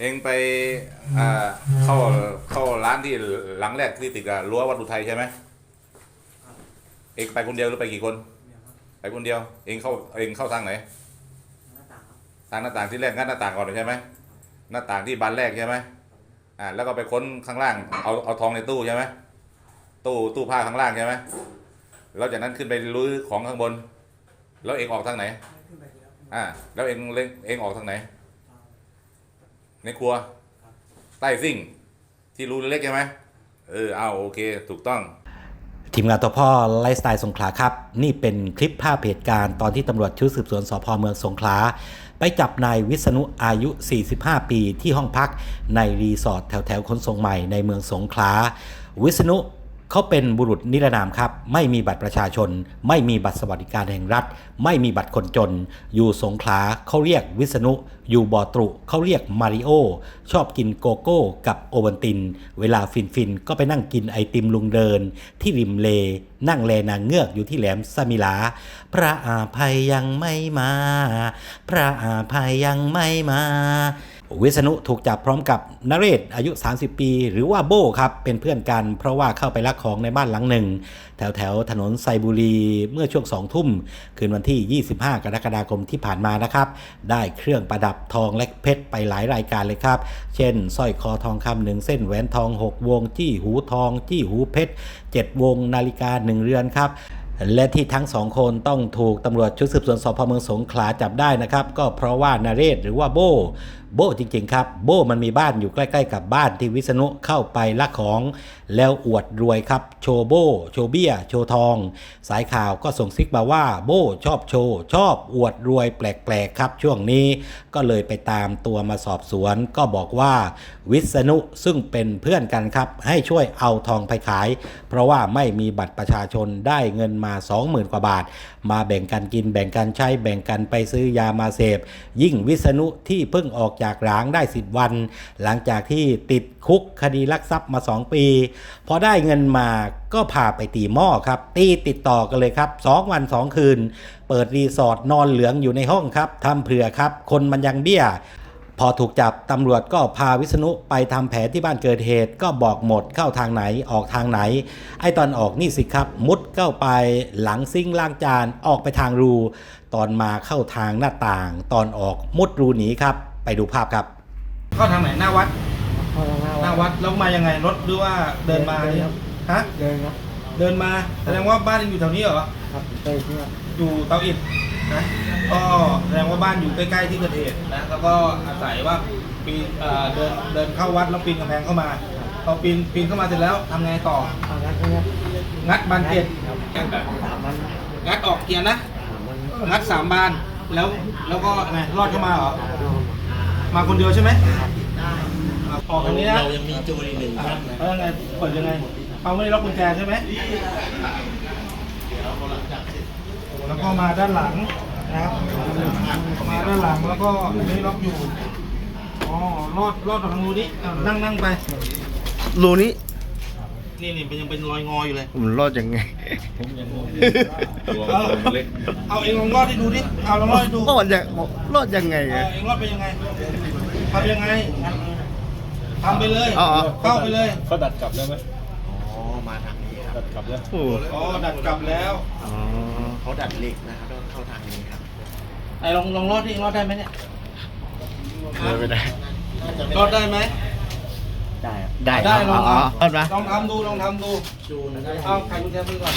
เองไปอ่าเข้าเข้าร้านที่หลังแรกที่ติดกับรั้ววัดอุทัยใช่ไหมเองไปคนเดียวหรือไปกี่คน ไปคนเดียว เองเข้าเองเข้าทางไหนทางหน้าต่างที่แรกงัดหน้าต่างก่อนใช่ไหมหน้าต่างที่บานแรกใช่ไหมอ่าแล้วก็ไปค้นข้างล่าง เอาเอาทองในตู้ใช่ไหมตู้ตู้ผ้าข้างล่างใช่ไหมแล้วจากนั้นขึ้นไปรื้อของข้างบน แล้วเองออกทางไหน อ่า แล้วเองเล็งเองออกทางไหน ในครัว ใต้ซิ่ง ที่รูเล็กๆใช่ไหมเออเอาโอเค ถูกต้อง ทีมงานตัวพ่อไลฟ์สไตล์สงขลาครับ นี่เป็นคลิปภาพเหตุการณ์ตอนที่ตำรวจชุดสืบสวนสพเมืองสงขลาไปจับนายวิษณุอายุ 45 ปีที่ห้องพักในรีสอร์ทแถวแถวๆขนสงใหม่ในเมืองสงขลาวิษณุ เขาเป็นบุรุษนิรนามครับ ไม่มีบัตรประชาชน ไม่มีบัตรสวัสดิการแห่งรัฐ ไม่มีบัตรคนจน อยู่สงขลาเขาเรียกวิษณุ อยู่บอตรุเขาเรียกมาริโอ ชอบกินโกโก้กับโอวันติน เวลาฟินฟินก็ไปนั่งกินไอติมลุงเดิน ที่ริมเล นั่งแลนางเงือกอยู่ที่แหลมสมิลา พระอาภัยยังไม่มา พระอาภัยยังไม่มา วิษณุถูกจับพร้อมกับนเรศอายุ 30 ปี หรือว่าโบครับ เป็นเพื่อนกัน เพราะว่าเข้าไปลักของในบ้านหลังหนึ่ง แถวแถวถนนไซบุรีเมื่อช่วงสองทุ่ม คืนวันที่ 25 กรกฎาคมที่ผ่านมานะครับ ได้เครื่องประดับทองและเพชรไปหลายรายการเลยครับ เช่นสร้อยคอทองคำหนึ่งเส้นแหวนทอง 6 วง จี้หูทอง จี้หูเพชร 7 วงนาฬิกา 1 เรือนครับและที่ทั้งสองคนต้องถูกตำรวจชุดสืบสวนสพเมืองสงขลาจับได้นะครับ ก็เพราะว่านาเรศหรือว่าโบ โบ้จริงๆครับ โบ้มันมีบ้านอยู่ใกล้ๆกับบ้านที่วิษณุเข้าไปลักของแล้วอวดรวยครับ โชว์โบ้โชเบี้ย โชทอง สายข่าวก็ส่งซิกมาว่า โบ้ชอบโชว์ชอบอวดรวยแปลกๆครับ ช่วงนี้ก็เลยไปตามตัวมาสอบสวน ก็บอกว่า วิษณุซึ่งเป็นเพื่อนกันครับ ให้ช่วยเอาทองไปขาย เพราะว่าไม่มีบัตรประชาชนได้เงินมา 20,000 กว่าบาท มาแบ่งกันกินแบ่งกันใช้แบ่งกันไปซื้อยามาเสพ ยิ่งวิษณุที่เพิ่งออกจากร้างได้ 10 วัน หลังจากที่ติดคุกคดีลักทรัพย์มา 2 ปี พอได้เงินมาก็พาไปตีหม้อครับ ตีติดต่อกันเลยครับ 2 วัน 2 คืน เปิดรีสอร์ทนอนเหลืองอยู่ในห้องครับทำเผื่อครับ คนมันยังเบี้ยพอถูกจับตำรวจก็พาวิษณุไปทำแผนที่บ้านเกิดเหตุ ก็บอกหมดเข้าทางไหนออกทางไหน ไอ้ตอนออกนี่สิครับ มุดเข้าไปหลังซิงล้างจานออกไปทางรู ตอนมาเข้าทางหน้าต่าง ตอนออกมุดรูหนีครับ ไปดูภาพครับ เข้าทางไหนหน้าวัด เข้าทางหน้าหน้าวัวัดดแล้วมายังไงรถหรือว่าเดินมาเดินครับฮะ เดินครับเดินมาแสดงว่าบ้านยังอยู่แถวนี้เหรอ ครับไปเที่ยวอยู่เตาอิฐนะก็แสดงว่าบ้านอยู่ใกล้ๆที่เกิดเหตุนะแล้วก็อาศัยว่าปีนเอ่อเดินเดินเข้าวัดแล้วปีนกำแพงเข้ามาพอปีนปีนเข้ามาเสร็จแล้วทำไงต่อ ทางนั้นใช่ไหมงัดบานเกล็ดครับสามวันงัดออกเกียร์นะสามวันงัดสามบานแล้วแล้วก็ไงรอดเข้ามาเหรอเอา มาคนเดียวใช่ไหมออกทางนี้นะเรายังมีจูนอีกหนึ่งท่านนะแล้วยังไงเปิดยังไงเขาไม่ได้ล็อกกุญแจใช่ไหมแล้วก็มาด้านหลังนะครับมาด้านหลังแล้วก็อันนี้ล็อกอยู่อ๋อรอดรอดจากทางรูนี้อะนั่งนั่งไปรูนี้ นี่นี่เป็นยังเป็นรอยงออยู่เลย มันรอดยังไงตัวเอาตัวเล็กเอาเองลองรอดให้ดูดิ เอาลองรอดให้ดูรอดยังรอดยังไงเออะอเองรอดไปยังไงทำยังไงทำไปเลยอ๋ออ๋อเข้าไปเลย เขาดัดกลับได้ไหมอ๋อ มาทางนี้ครับ ดัดกลับได้โอ้อ๋อ ดัดกลับแล้ว อ๋อเขาดัดเหล็กนะครับต้องเข้าทางนี้ครับ ไอ้ลองลองรอดที่รอดได้ไหมเนี่ยเลยไม่ได้ รอดได้ไหม ได้ครับได้ได้ลองอ๋อทำรอดไหมลองทำดูลองทำดูเอาไขกุญแจมือก่อน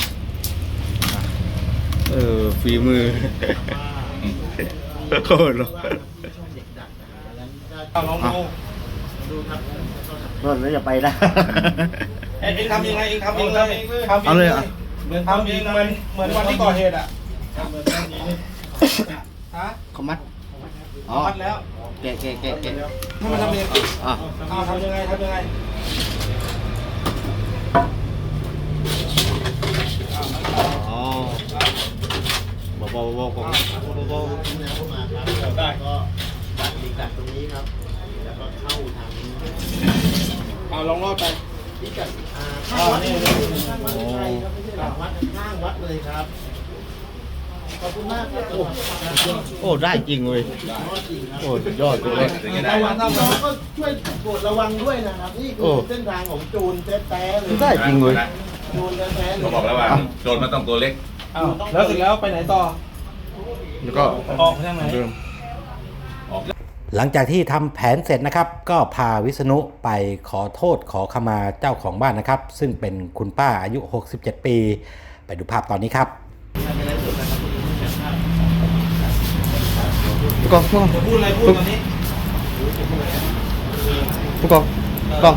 เออฝีมือโคตรรอดเอาลองดูรถแล้วจะไปได้เอ็งเอ็งทำยังไงเอ็งทำเองเลยทำเอาเลยเหรอเหมือนทำเองเหมือนเหมือนวันที่ก่อเหตุอะฮะเขามัดอ๋อมัดแล้ว แกะแกะแกะแกะให้มันทำเองอะเอาทำยังไงทำยังไงอ๋อเบาๆเบาๆเบาๆเบาๆได้เอาลองรอดไปโอ้เอานี่โอ้ได้จริงเว้ย โอ้สุดยอดสุดยอดอย่างนี้ได้ระวังเราก็ช่วยโปรดระวังด้วยนะครับนี่โอ้คือเส้นทางของจูนแท้ๆเลยได้จริงเว้ย จูนแท้ๆเลเขายบอกแล้วว่าโจรมันต้องตัวเล็ก อ้าวแล้วเสร็จแล้วไปไหนต่อ แล้วก็ออกไปทางไหน เดิม หลังจากที่ทำแผนเสร็จนะครับ ก็พาวิษณุไปขอโทษขอขมาเจ้าของบ้านนะครับ ซึ่งเป็นคุณป้าอายุ 67 ปี ไปดูภาพตอนนี้ครับ ผู้กองผู้กองจะพูดอะไรพูดตอนนี้ผู้กองกอง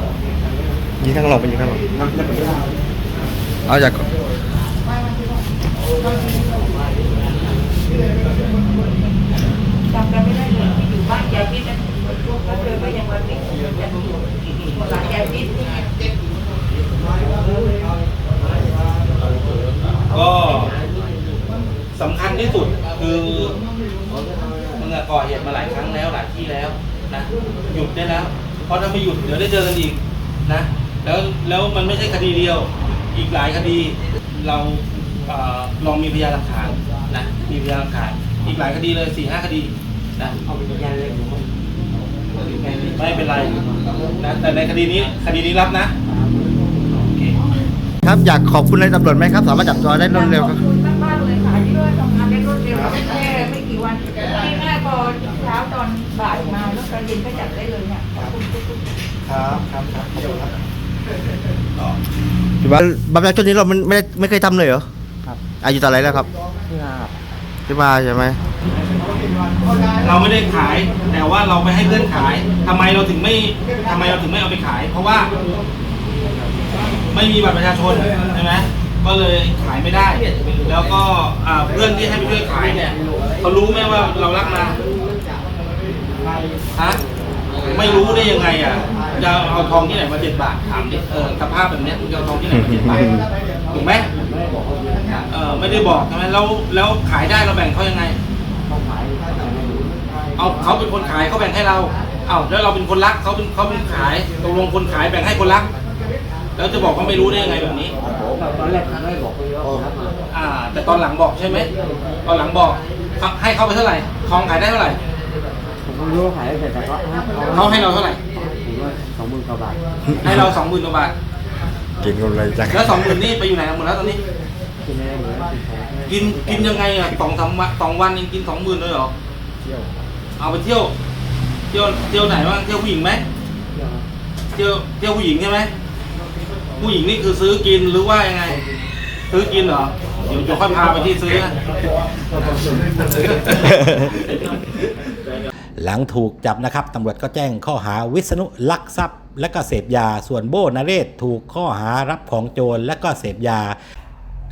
ยิงข้างหลังไปยิงข้างหลังเอาจากจำกันไม่ได้เลยที่อยู่บ้านยายพิษนะก็เดินไปยังวันนี้หลังยายพิษก็สำคัญที่สุดคือ อะก่อเหตุมาหลายครั้งแล้วหลายที่แล้วนะหยุดได้แล้ว เพราะถ้าไม่หยุดเดี๋ยวได้เจอกันอีกนะแล้วแล้วมันไม่ใช่คดีเดียว อีกหลายคดีเราลองมีพยานหลักฐานนะมีพยานหลักฐานอีกหลายคดีเลยสี่ห้าคดีนะเอาเป็นพยานเลยไม่เป็นไรนะแต่ในคดีนี้คดีนี้รับนะครับอยากขอบคุณนายตำรวจไหมครับ สามารถจับตัวได้รวดเร็วครับ บ่ายมาแล้วตอนเย็นก็จับได้เลยเนี่ยขอบคุณทุกๆครับครับครับขอบคุณครับบัตรบัตรประชาชนนี้เราไม่ไม่ได้ไม่เคยทำเลยเหรอครับ อายุเท่าไหรแล้วครับที่มาครับที่มาใช่ไหมเราไม่ได้ขาย แต่ว่าเราไปให้เพื่อนขายทำไมเราถึงไม่ทำไมเราถึงไม่เอาไปขาย เพราะว่า ไม่มีบัตรประชาชนใช่ไหมก็เลยขายไม่ได้ แล้วก็อ่าเพื่อนที่ให้ไปช่วยขายเนี่ยเขารู้ไหมว่าเรารักมา ฮะไม่รู้ได้ยังไงอะจะเอาทองที่ไหนมาเจ็ดบาทถามดิเออสภาพแบบเนี้ยจะเอาทองที่ไหนมาเจ็ดบาทถูกไหมเออไม่ได้บอกใช่ไหมแล้วแล้วขายได้เราแบ่งเขายังไงเอาเขาเป็นคนขายเขาแบ่งให้เราเอาแล้วเราเป็นคนรักเขาเป็นเขาเป็นขายตกลงคนขายแบ่งให้คนรัก แล้วจะบอกว่าไม่รู้ได้ยังไงแบบนี้ตอนแรกไม่บอกเลยว่าครับอ่าแต่ตอนหลังบอกใช่ไหมตอนหลังบอกเขาให้เขาไปเท่าไหร่ทองขายได้เท่าไหร่ ผมก็ไม่รู้ว่าขายแต่แต่ก็เขาให้เราเท่าไหร่ผมว่าสองหมื่นกว่าบาทให้เราสองหมื่นกว่าบาทกินกันเลยจังแล้วสองหมื่นนี่ไปอยู่ไหนกันหมดแล้วตอนนี้ กินได้เหมือนกินของกินกินยังไงอะสองสามวันสองวันยังกินสองหมื่นเลยเหรอเที่ยวเอาไปเที่ยว เที่ยวเที่ยวไหนบ้างเที่ยวผู้หญิงไหมเที่ยวเที่ยวเที่ยวผู้หญิงใช่ไหมผู้หญิงนี่คือซื้อกินหรือว่ายังไง ซื้อกินเหรอเดี๋ยวจะค่อยพาไปที่ซื้อนะ หลังถูกจับนะครับตำรวจก็แจ้งข้อหาวิษณุลักทรัพย์ และก็เสพยา ส่วนโบนเรศถูกข้อหารับของโจรและก็เสพยา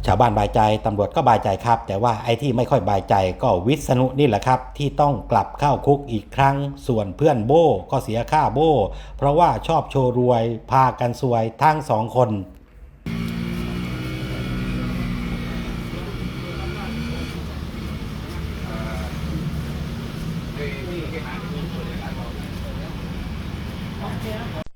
ชาวบ้านบายใจตำรวจก็บายใจครับ แต่ว่าไอ้ที่ไม่ค่อยบายใจก็วิษณุนี่แหละครับ ที่ต้องกลับเข้าคุกอีกครั้ง ส่วนเพื่อนโบก็เสียค่าโบ เพราะว่าชอบโชว์รวย พากันซวยทั้งสองคน โอเค